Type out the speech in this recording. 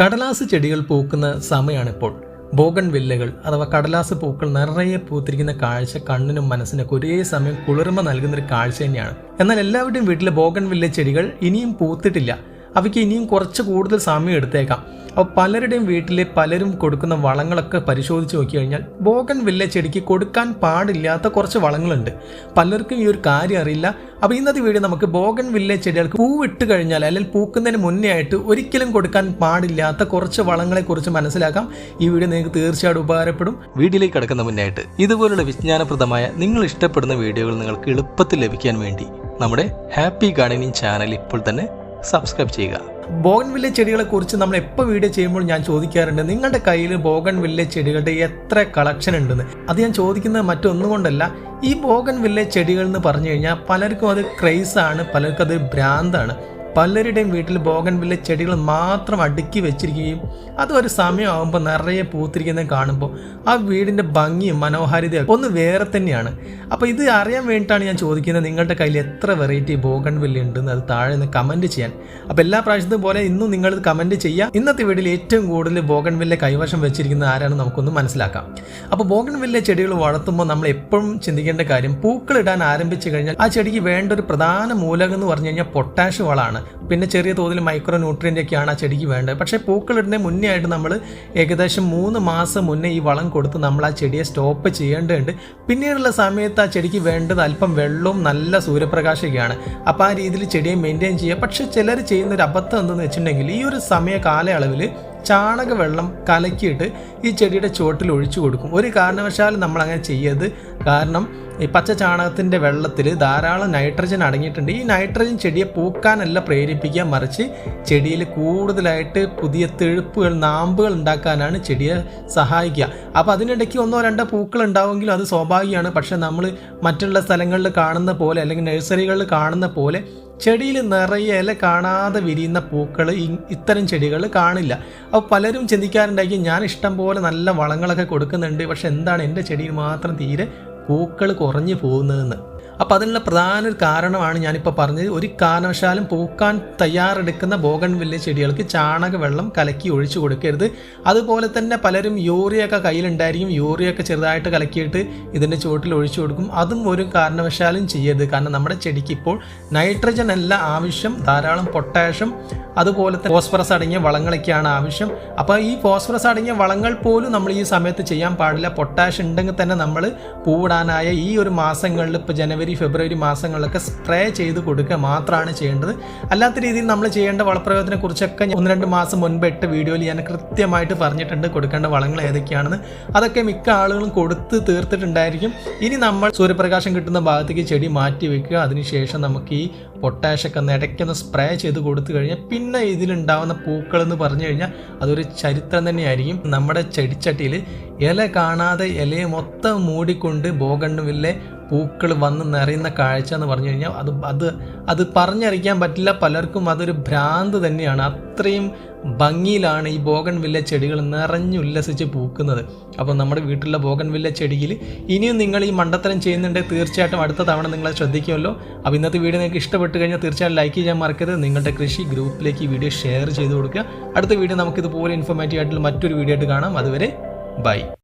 കടലാസ് ചെടികൾ പൂക്കുന്ന സമയമാണിപ്പോൾ. ബോഗൺ വില്ലകൾ അഥവാ കടലാസ് പൂക്കൾ നിറയെ പൂത്തിരിക്കുന്ന കാഴ്ച കണ്ണിനും മനസ്സിനൊക്കെ ഒരേ സമയം കുളിർമ നൽകുന്ന ഒരു കാഴ്ച തന്നെയാണ്. എന്നാൽ എല്ലാവരുടെയും വീട്ടിലെ ബോഗൺ വില്ല ചെടികൾ ഇനിയും പൂത്തിട്ടില്ല. അവയ്ക്ക് ഇനിയും കുറച്ച് കൂടുതൽ സമയം എടുത്തേക്കാം. അപ്പോൾ പലരുടെയും വീട്ടിലെ പലരും കൊടുക്കുന്ന വളങ്ങളൊക്കെ പരിശോധിച്ച് നോക്കി കഴിഞ്ഞാൽ ബോഗൻ വില്ല ചെടിക്ക് കൊടുക്കാൻ പാടില്ലാത്ത കുറച്ച് വളങ്ങളുണ്ട്. പലർക്കും ഈ ഒരു കാര്യം അറിയില്ല. അപ്പോൾ ഇന്നത്തെ വീഡിയോ നമുക്ക് ബോഗൻ വില്ല ചെടികൾക്ക് പൂവിട്ട് കഴിഞ്ഞാൽ അല്ലെങ്കിൽ പൂക്കുന്നതിന് മുന്നേ ആയിട്ട് ഒരിക്കലും കൊടുക്കാൻ പാടില്ലാത്ത കുറച്ച് വളങ്ങളെക്കുറിച്ച് മനസ്സിലാക്കാം. ഈ വീഡിയോ നിങ്ങൾക്ക് തീർച്ചയായിട്ടും ഉപകാരപ്പെടും. വീഡിയോയിലേക്ക് കിടക്കുന്ന മുന്നായിട്ട് ഇതുപോലുള്ള വിജ്ഞാനപ്രദമായ നിങ്ങൾ ഇഷ്ടപ്പെടുന്ന വീഡിയോകൾ നിങ്ങൾക്ക് എളുപ്പത്തിൽ ലഭിക്കാൻ വേണ്ടി നമ്മുടെ ഹാപ്പി ഗാർഡനിങ് ചാനൽ ഇപ്പോൾ തന്നെ സബ്സ്ക്രൈബ് ചെയ്യുക. ബോഗൻ വില്ലേജ് ചെടികളെ കുറിച്ച് നമ്മൾ എപ്പോൾ വീഡിയോ ചെയ്യുമ്പോൾ ഞാൻ ചോദിക്കാറുണ്ട് നിങ്ങളുടെ കയ്യിൽ ബോഗൻ വില്ലേജ് ചെടികളുടെ എത്ര കളക്ഷൻ ഉണ്ടെന്ന്? അത് ഞാൻ ചോദിക്കുന്നത് മറ്റൊന്നും കൊണ്ടല്ല. ഈ ബോഗൻ വില്ലേജ് ചെടികൾ എന്ന് പറഞ്ഞു കഴിഞ്ഞാൽ പലർക്കും അത് ക്രൈസ് ആണ് പലർക്കും അത് ഭ്രാന്താണ്. പലരുടെയും വീട്ടിൽ ബോഗൻ വില്ല ചെടികൾ മാത്രം അടുക്കി വെച്ചിരിക്കുകയും അത് ഒരു സമയമാകുമ്പോൾ നിറയെ പൂത്തിരിക്കുന്നത് കാണുമ്പോൾ ആ വീടിന്റെ ഭംഗിയും മനോഹാരിതയും ഒന്ന് വേറെ തന്നെയാണ്. അപ്പോൾ ഇത് അറിയാൻ വേണ്ടിയിട്ടാണ് ഞാൻ ചോദിക്കുന്നത് നിങ്ങളുടെ കയ്യിൽ എത്ര വെറൈറ്റി ബോഗൺ വില്ല ഉണ്ടെന്ന് അത് താഴെ നിന്ന് കമന്റ് ചെയ്യാൻ. അപ്പോൾ എല്ലാ പ്രാവശ്യത്തും പോലെ ഇന്നും നിങ്ങൾ കമന്റ് ചെയ്യുക ഇന്നത്തെ വീട്ടിൽ ഏറ്റവും കൂടുതൽ ബോഗൺ വില്ല കൈവശം വെച്ചിരിക്കുന്ന ആരാണെന്ന് നമുക്കൊന്ന് മനസ്സിലാക്കാം. അപ്പോൾ ബോഗൺ വില്ല ചെടികൾ വളർത്തുമ്പോൾ നമ്മൾ എപ്പോഴും ചിന്തിക്കേണ്ട കാര്യം പൂക്കൾ ഇടാൻ ആരംഭിച്ചു കഴിഞ്ഞാൽ ആ ചെടിക്ക് വേണ്ട ഒരു പ്രധാന മൂലകം എന്ന് പറഞ്ഞു കഴിഞ്ഞാൽ പൊട്ടാഷ് വളമാണ്. പിന്നെ ചെറിയ തോതിൽ മൈക്രോ ന്യൂട്രിയന്റ് ഒക്കെയാണ് ആ ചെടിക്ക് വേണ്ടത്. പക്ഷേ പൂക്കളിടുന്നതിന് മുന്നേ ആയിട്ട് നമ്മൾ ഏകദേശം മൂന്ന് മാസം മുന്നേ ഈ വളം കൊടുത്ത് നമ്മൾ ആ ചെടിയെ സ്റ്റോപ്പ് ചെയ്യേണ്ടതുണ്ട്. പിന്നീടുള്ള സമയത്ത് ആ ചെടിക്ക് വേണ്ടത് അല്പം വെള്ളവും നല്ല സൂര്യപ്രകാശമൊക്കെയാണ്. അപ്പോൾ ആ രീതിയിൽ ചെടിയെ മെയിന്റെയിൻ ചെയ്യുക. പക്ഷേ ചിലർ ചെയ്യുന്ന ഒരു അബദ്ധം എന്തെന്ന് വെച്ചിട്ടുണ്ടെങ്കിൽ ഈ ഒരു സമയ കാലയളവിൽ ചാണക വെള്ളം കലക്കിയിട്ട് ഈ ചെടിയുടെ ചുവട്ടിൽ ഒഴിച്ചു കൊടുക്കും. ഒരു കാരണവശാലും നമ്മൾ അങ്ങനെ ചെയ്യരുത്. കാരണം ഈ പച്ച ചാണകത്തിന്റെ വെള്ളത്തിൽ ധാരാളം നൈട്രജൻ അടങ്ങിയിട്ടുണ്ട്. ഈ നൈട്രജൻ ചെടിയെ പൂക്കാനല്ല പ്രേരിപ്പിക്കുക മറിച്ച് ചെടിയിൽ കൂടുതലായിട്ട് പുതിയ തെഴുപ്പുകൾ നാമ്പുകൾ ഉണ്ടാക്കാനാണ് ചെടിയെ സഹായിക്കുക. അപ്പോൾ അതിനിടയ്ക്ക് ഒന്നോ രണ്ടോ പൂക്കൾ ഉണ്ടാവുമെങ്കിലും അത് സ്വാഭാവികമാണ്. പക്ഷേ നമ്മൾ മറ്റുള്ള സ്ഥലങ്ങളിൽ കാണുന്ന പോലെ അല്ലെങ്കിൽ നഴ്സറികളിൽ കാണുന്ന പോലെ ചെടിയിൽ നിറയെ ഇല കാണാതെ വിരിയുന്ന പൂക്കൾ ഇത്തരം ചെടികൾ കാണില്ല. അപ്പോൾ പലരും ചിന്തിക്കാറുണ്ടായിരിക്കും ഞാൻ ഇഷ്ടം പോലെ നല്ല വളങ്ങളൊക്കെ കൊടുക്കുന്നുണ്ട് പക്ഷെ എന്താണ് എന്റെ ചെടിയിൽ മാത്രം തീരെ പൂക്കൾ കുറഞ്ഞു പോകുന്നതെന്ന്? അപ്പോൾ അതിനുള്ള പ്രധാന ഒരു കാരണമാണ് ഞാനിപ്പോൾ പറഞ്ഞത്. ഒരു കാരണവശാലും പൂക്കാൻ തയ്യാറെടുക്കുന്ന ബോഗൺ വില്ല ചെടികൾക്ക് ചാണക വെള്ളം കലക്കി ഒഴിച്ചു കൊടുക്കരുത്. അതുപോലെ തന്നെ പലരും യൂറിയൊക്കെ കയ്യിലുണ്ടായിരിക്കും. യൂറിയൊക്കെ ചെറുതായിട്ട് കലക്കിയിട്ട് ഇതിന്റെ ചുവട്ടിൽ ഒഴിച്ചു കൊടുക്കും. അതും ഒരു കാരണവശാലും ചെയ്യരുത്. കാരണം നമ്മുടെ ചെടിക്ക് ഇപ്പോൾ നൈട്രജൻ അല്ല ആവശ്യം ധാരാളം പൊട്ടാഷ്യം അതുപോലെ തന്നെ ഫോസ്ഫറസ് അടങ്ങിയ വളങ്ങളൊക്കെയാണ് ആവശ്യം. അപ്പോൾ ഈ ഫോസ്ഫറസ് അടങ്ങിയ വളങ്ങൾ പോലും നമ്മൾ ഈ സമയത്ത് ചെയ്യാൻ പാടില്ല. പൊട്ടാഷ് ഉണ്ടെങ്കിൽ തന്നെ നമ്മൾ പൂവിടാനായ ഈ ഒരു മാസങ്ങളിൽ ഇപ്പോൾ ജനുവരി ഫെബ്രുവരി മാസങ്ങളിലൊക്കെ സ്പ്രേ ചെയ്ത് കൊടുക്കുക മാത്രമാണ് ചെയ്യേണ്ടത്. അല്ലാത്ത രീതിയിൽ നമ്മൾ ചെയ്യേണ്ട വളപ്രയോഗത്തിനെ കുറിച്ചൊക്കെ ഒന്ന് രണ്ട് മാസം മുൻപ് എട്ട് വീഡിയോയിൽ ഞാൻ കൃത്യമായിട്ട് പറഞ്ഞിട്ടുണ്ട് കൊടുക്കേണ്ട വളങ്ങൾ ഏതൊക്കെയാണെന്ന്. അതൊക്കെ മിക്ക ആളുകളും കൊടുത്ത് തീർത്തിട്ടുണ്ടായിരിക്കും. ഇനി നമ്മൾ സൂര്യപ്രകാശം കിട്ടുന്ന ഭാഗത്തേക്ക് ചെടി മാറ്റി വെക്കുക. അതിനുശേഷം നമുക്ക് ഈ പൊട്ടാഷൊക്കെ ഒന്ന് ഇടയ്ക്കൊന്ന് സ്പ്രേ ചെയ്ത് കൊടുത്തു കഴിഞ്ഞാൽ പിന്നെ ഇതിലുണ്ടാവുന്ന പൂക്കൾ എന്ന് പറഞ്ഞു കഴിഞ്ഞാൽ അതൊരു ചരിത്രം തന്നെയായിരിക്കും. നമ്മുടെ ചെടിച്ചട്ടിയിൽ ഇല കാണാതെ ഇലയെ മൊത്തം മൂടിക്കൊണ്ട് ബോഗണ്ണുവില്ലെ പൂക്കൾ വന്ന് നിറയുന്ന കാഴ്ച എന്ന് പറഞ്ഞു കഴിഞ്ഞാൽ അത് അത് അത് പറഞ്ഞറിയിക്കാൻ പറ്റില്ല. പലർക്കും അതൊരു ഭ്രാന്ത് തന്നെയാണ്. അത്രയും ഭംഗിയിലാണ് ഈ ബോഗൻ വില്ല ചെടികൾ നിറഞ്ഞുല്ലസിച്ച് പൂക്കുന്നത്. അപ്പോൾ നമ്മുടെ വീട്ടിലുള്ള ബോഗൻ വില്ല ചെടിയിൽ ഇനിയും നിങ്ങൾ ഈ മണ്ടത്തരം ചെയ്യുന്നുണ്ടെങ്കിൽ തീർച്ചയായിട്ടും അടുത്ത തവണ നിങ്ങളെ ശ്രദ്ധിക്കുമല്ലോ. അപ്പോൾ ഇന്നത്തെ വീഡിയോ നിങ്ങൾക്ക് ഇഷ്ടപ്പെട്ട് കഴിഞ്ഞാൽ തീർച്ചയായും ലൈക്ക് ചെയ്യാൻ മറക്കരുത്. നിങ്ങളുടെ കൃഷി ഗ്രൂപ്പിലേക്ക് ഈ വീഡിയോ ഷെയർ ചെയ്ത് കൊടുക്കുക. അടുത്ത വീഡിയോ നമുക്ക് ഇതുപോലെ ഇൻഫോർമേറ്റീവ് ആയിട്ടുള്ള മറ്റൊരു വീഡിയോ ആയിട്ട് കാണാം. അതുവരെ ബൈ.